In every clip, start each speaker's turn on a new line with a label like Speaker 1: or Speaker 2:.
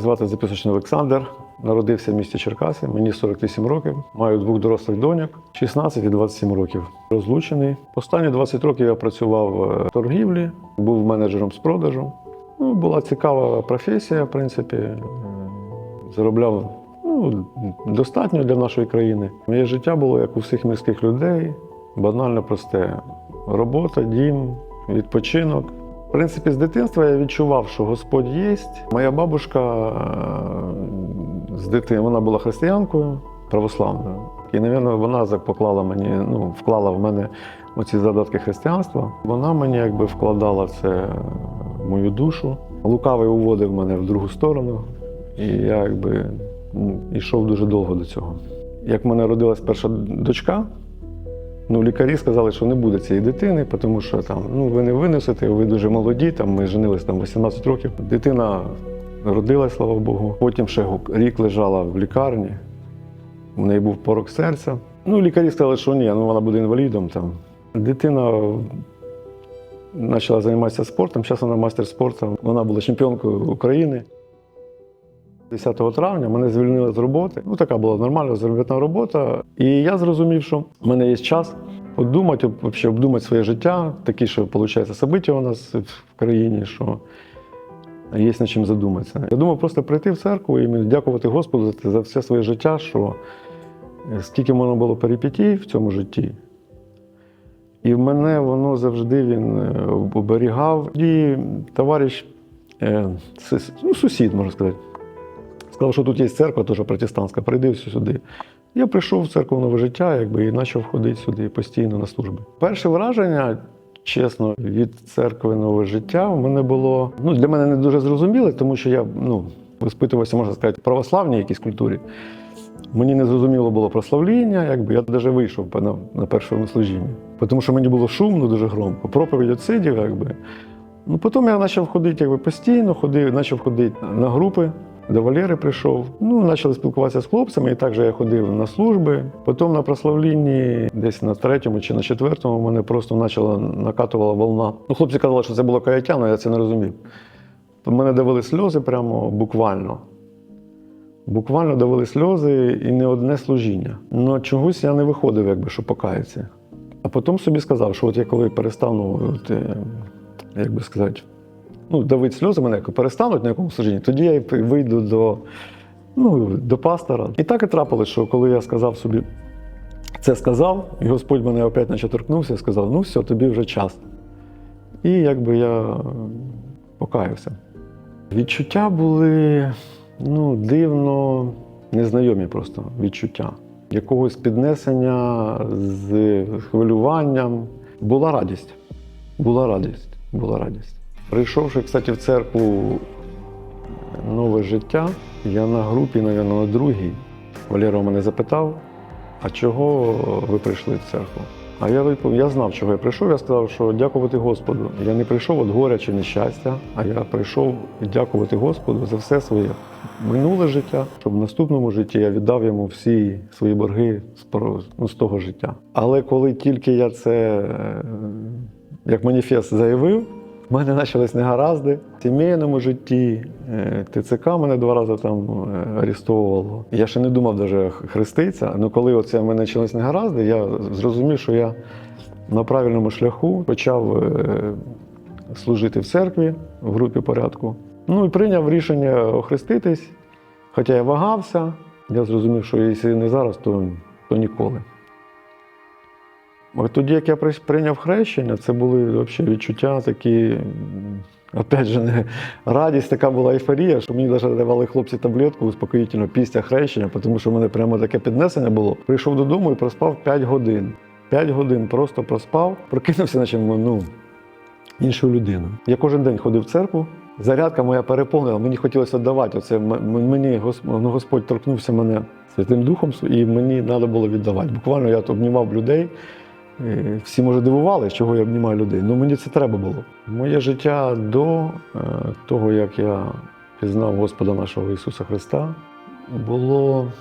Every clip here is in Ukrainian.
Speaker 1: звати Записочний Олександр. Народився в місті Черкаси, мені 48 років. Маю двох дорослих доньок, 16 і 27 років. Розлучений. Останні 20 років я працював е, в торгівлі, був менеджером з продажу. Ну, була цікава професія, в принципі. Е, Заробляв ну, достатньо для нашої країни. Моє життя було як у всіх міських людей, банально просте. Робота, дім, відпочинок. В принципі, з дитинства я відчував, що Господь є. Моя бабушка е, з дитини вона була християнкою православною. І, напевно, вона поклала мені, ну, вклала в мене оці задатки християнства. Вона мені якби вкладала це в мою душу. Лукавий уводив мене в другу сторону, і я якби йшов дуже довго до цього. Як в мене родилась перша дочка, Ну, лікарі сказали, що не буде цієї дитини, тому що там ну ви не винесете, ви дуже молоді. Там ми женились там 18 років. Дитина родилась, слава Богу. Потім ще рік лежала в лікарні. У неї був порок серця. Ну, лікарі сказали, що ні, ну вона буде інвалідом. Там. Дитина почала займатися спортом. Зараз вона мастер спорту. Вона була чемпіонкою України. 10 травня мене звільнили з роботи. Ну, така була нормальна заробітна робота. І я зрозумів, що в мене є час подумати, об- вообще обдумати своє життя, такі, що виходить, собиття у нас в країні, що є над чим задуматися. Я думав просто прийти в церкву і дякувати Господу за, все своє життя, що е, скільки в мене було перипетій в цьому житті. І в мене воно завжди він е, оберігав. І товариш, е, ну, сусід, можна сказати, сказав, що тут є церква, теж протестантська, прийди сюди. Я прийшов в церкву нове життя, якби і почав ходити сюди постійно на служби. Перше враження, чесно, від церкви нове життя в мене було ну, для мене не дуже зрозуміле, тому що я ну, виспитувався, можна сказати, в православній якійсь культурі. Мені не зрозуміло було прославління, якби я навіть вийшов на, на першому служінні. Тому що мені було шумно, дуже громко. Проповідь отсидів, якби. Ну, потім я почав ходити якби, постійно, ходив, почав ходити на групи. До Валери прийшов. Ну, почали спілкуватися з хлопцями, і так же я ходив на служби. Потім на прославлінні, десь на третьому чи на четвертому, мене просто почала накатувала волна. Ну, хлопці казали, що це було каяття, але я це не розумів. Мене давили сльози прямо буквально. Буквально давили сльози і не одне служіння. Ну чогось я не виходив, якби, що покаятися. А потім собі сказав, що от я коли перестану, от, е, як би сказати, ну, давити сльози мене, перестануть на якомусь служінні, тоді я вийду до, ну, до пастора. І так і трапилось, що коли я сказав собі, це сказав, і Господь мене опять наче торкнувся і сказав: ну все, тобі вже час. І якби я покаявся. Відчуття були ну, дивно, незнайомі просто відчуття. Якогось піднесення з хвилюванням. Була радість. Була радість. Була радість. Прийшовши, кстати, в церкву нове життя, я на групі, мабуть, на другій. Валера мене запитав, а чого ви прийшли в церкву? А я відповів, я знав, чого я прийшов. Я сказав, що дякувати Господу. Я не прийшов від горя чи нещастя, а я прийшов дякувати Господу за все своє минуле життя, щоб в наступному житті я віддав йому всі свої борги з, ну, того життя. Але коли тільки я це е, як маніфест заявив, в мене почались негаразди в сімейному житті. е, ТЦК мене два рази там е, арестовувало. Я ще не думав навіть хреститися. але коли оце в мене почались негаразди, я зрозумів, що я на правильному шляху почав е, служити в церкві в групі порядку. Ну і прийняв рішення охреститись. Хоча я вагався, я зрозумів, що якщо не зараз, то, то ніколи. Тоді, як я при- прийняв хрещення, це були взагалі відчуття такі, опять же, не радість, така була ейфорія, що мені навіть давали хлопці таблетку успокоїтельну після хрещення, тому що в мене прямо таке піднесення було. Прийшов додому і проспав 5 годин. 5 годин просто проспав, прокинувся, наче ну, іншою людиною. Я кожен день ходив в церкву. Зарядка моя переповнила, мені хотілося віддавати. Оце мені ну, Господь торкнувся мене Святим Духом, і мені треба було віддавати. Буквально я обнімав людей. Е, Всі може дивувалися, чого я обнімаю людей. Ну мені це треба було. Моє життя до е, того, як я пізнав Господа нашого Ісуса Христа, було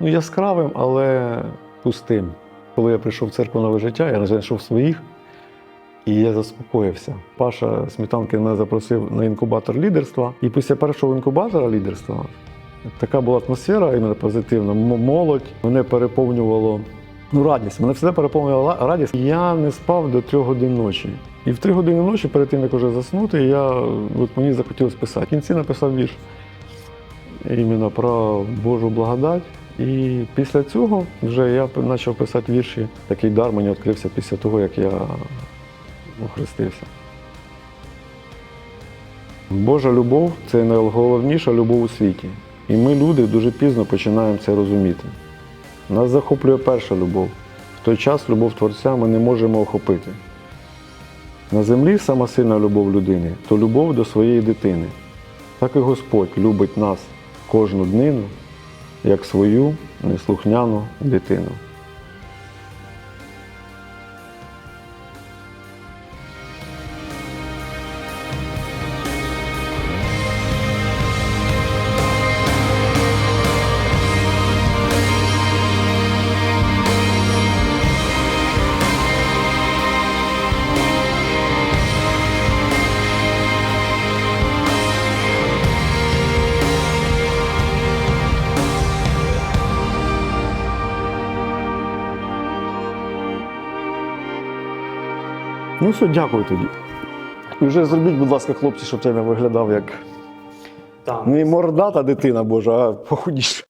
Speaker 1: ну, яскравим, але пустим. Коли я прийшов в церкву нове життя, я не знайшов своїх. І я заспокоївся. Паша Сметанки мене запросив на інкубатор лідерства. І після першого інкубатора лідерства така була атмосфера іменно позитивна. Молодь мене переповнювало. Ну, радість. Мене все переповнювала радість. Я не спав до трьох годин ночі. І в три години ночі, перед тим як уже заснути, я от мені захотілося писати. В кінці написав вірш іменно про Божу благодать. І після цього вже я почав писати вірші. Такий дар мені відкрився після того, як я охрестився. Божа любов це найголовніша любов у світі. І ми, люди, дуже пізно починаємо це розуміти. Нас захоплює перша любов. В той час любов Творця ми не можемо охопити. На землі сама сильна любов людини то любов до своєї дитини. Так і Господь любить нас кожну днину, як свою неслухняну дитину. Ну все, дякую тобі. І вже зробіть, будь ласка, хлопці, щоб це не виглядав як
Speaker 2: Там.
Speaker 1: не мордата дитина Божа, а похудіша.